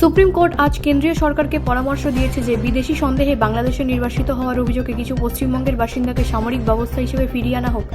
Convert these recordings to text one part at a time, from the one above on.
Supreme court আজ কেন্দ্রীয় সরকারকে পরামর্শ দিয়েছে যে বিদেশি সন্দেহে বাংলাদেশে নির্বাসিত হওয়ার অভিযোগে কিছু পশ্চিমবঙ্গের বাসিন্দাকে সামরিক ব্যবস্থা হিসেবে ফিরিয়ে আনা হোক।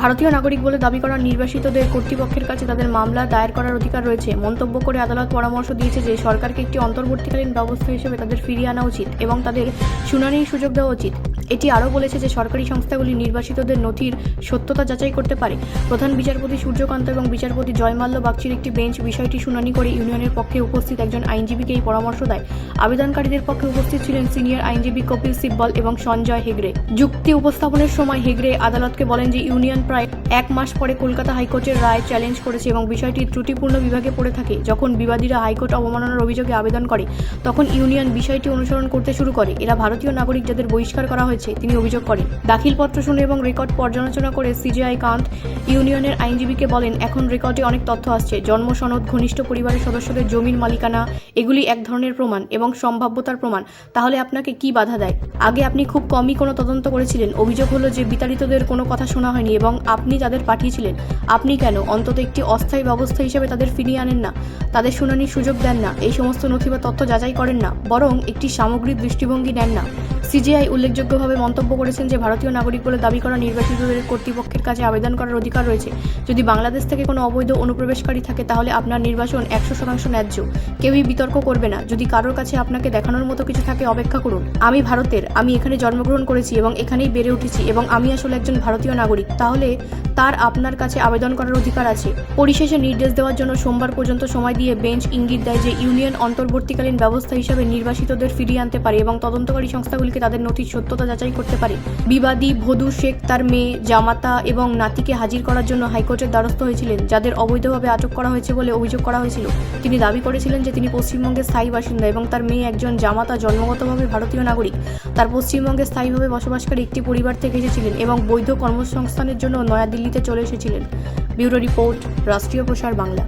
ভারতীয় নাগরিক বলে দাবি করা নির্বাসিতদের কর্তৃপক্ষের কাছে তাদের মামলা দায়ের করার অধিকার রয়েছে। মন্তব্য করে আদালত পরামর্শ দিয়েছে যে সরকারকে একটি অন্তর্বর্তীকালীন ব্যবস্থা হিসেবে তাদের ফিরিয়ে আনা উচিত এবং তাদের শুনানির সুযোগ দেওয়া উচিত। এটি আরও বলেছে যে সরকারি সংস্থাগুলি নির্বাসিতদের নথির সত্যতা যাচাই করতে পারে। প্রধান বিচারপতি সূর্যকান্ত এবং বিচারপতি জয়মাল্য বাগচির একটি বেঞ্চ বিষয়টি শুনানি করে ইউনিয়নের পক্ষে উপস্থিত একজন আইনজীবীকে এই পরামর্শ দেয়। আবেদনকারীদের পক্ষে উপস্থিত ছিলেন সিনিয়র আইনজীবী কপিল সিব্বল এবং সঞ্জয় হেগড়ে। যুক্তি উপস্থাপনের সময় হেগড়ে আদালতকে বলেন যে ইউনিয়ন প্রায় এক মাস পরে কলকাতা হাইকোর্টের রায় চ্যালেঞ্জ করেছে এবং বিষয়টি ত্রুটিপূর্ণ বিভাগে পড়ে থাকে। যখন বিবাদীরা হাইকোর্ট অবমাননার অভিযোগে আবেদন করে, তখন ইউনিয়ন বিষয়টি অনুসরণ করতে শুরু করে। এরা ভারতীয় নাগরিক যাদের বহিষ্কার করা হয়েছে তিনি অভিযোগ করেন, দাখিলপত্র শুনে এবং রেকর্ড পর্যালোচনা করে সিজিআই কান্ত ইউনিয়নের আইনজীবীকে বলেন, এখন রেকর্ডে অনেক তথ্য আসছে। জন্ম, সনদ, ঘনিষ্ঠ পরিবারের সদস্যদের জমির মালিকানা, এগুলি এক ধরনের প্রমাণ এবং সম্ভাব্যতার প্রমাণ। তাহলে আপনাকে কি বাধা দেয়? আগে আপনি খুব কমই কোনো তদন্ত করেছিলেন। অভিযোগ হলো যে বিতাড়িতদের কোনো কথা শোনা হয়নি এবং আপনি তাদের পাঠিয়েছিলেন। আপনি কেন? অন্তত একটি অস্থায়ী ব্যবস্থা হিসেবে তাদের ফিরিয়ে আনেন না। তাদের শুনানির সুযোগ দেন না। এই সমস্ত নথি বা তথ্য যাচাই করেন না, বরং একটি সামগ্রিক দৃষ্টিভঙ্গি নেন না। সিজিআই উল্লেখযোগ্যভাবে মন্তব্য করেছেন যে ভারতীয় নাগরিক বলে দাবি করা নির্বাসিতদের কর্তৃপক্ষের কাছে আবেদন করার অধিকার রয়েছে। যদি বাংলাদেশ থেকে কোনো অবৈধ অনুপ্রবেশকারী থাকে, তাহলে আপনার নির্বাচন একশো শতাংশ ন্যায্য। কেউই বিতর্ক করবে না। যদি কারোর কাছে আপনাকে দেখানোর মতো কিছু থাকে, অপেক্ষা করুন। আমি ভারতের। আমি এখানে জন্মগ্রহণ করেছি এবং এখানেই বেড়ে উঠেছি এবং আমি আসলে একজন ভারতীয় নাগরিক। তাহলে তার আপনার কাছে আবেদন করার অধিকার আছে। পরিশেষে নির্দেশ দেওয়ার জন্য সোমবার পর্যন্ত সময় দিয়ে বেঞ্চ ইঙ্গিত দেয় যে ইউনিয়ন অন্তর্বর্তীকালীন ব্যবস্থা হিসাবে নির্বাসিতদের ফিরিয়ে আনতে পারে এবং তদন্তকারী সংস্থাগুলিকে তাদের নথির সত্যতা যাচাই করতে পারে। বিবাদী ভদু শেখ তার মেয়ে জামাতা এবং নাতিকে হাজির করার জন্য হাইকোর্টের দ্বারস্থ হয়েছিলেন, যাদের অবৈধভাবে আটক করা হয়েছে বলে অভিযোগ করা হয়েছিল। তিনি দাবি করেছিলেন যে তিনি পশ্চিমবঙ্গের স্থায়ী বাসিন্দা এবং তার মেয়ে একজন জামাতা জন্মগতভাবে ভারতীয় নাগরিক। তার পশ্চিমবঙ্গে স্থায়ীভাবে বসবাসকারী একটি পরিবার থেকে এসেছিলেন এবং বৈধ কর্মসংস্থানের জন্য নয়াদিল্লিতে চলে এসেছিলেন। ব্যুরো রিপোর্ট, রাষ্ট্রীয় প্রসার বাংলা।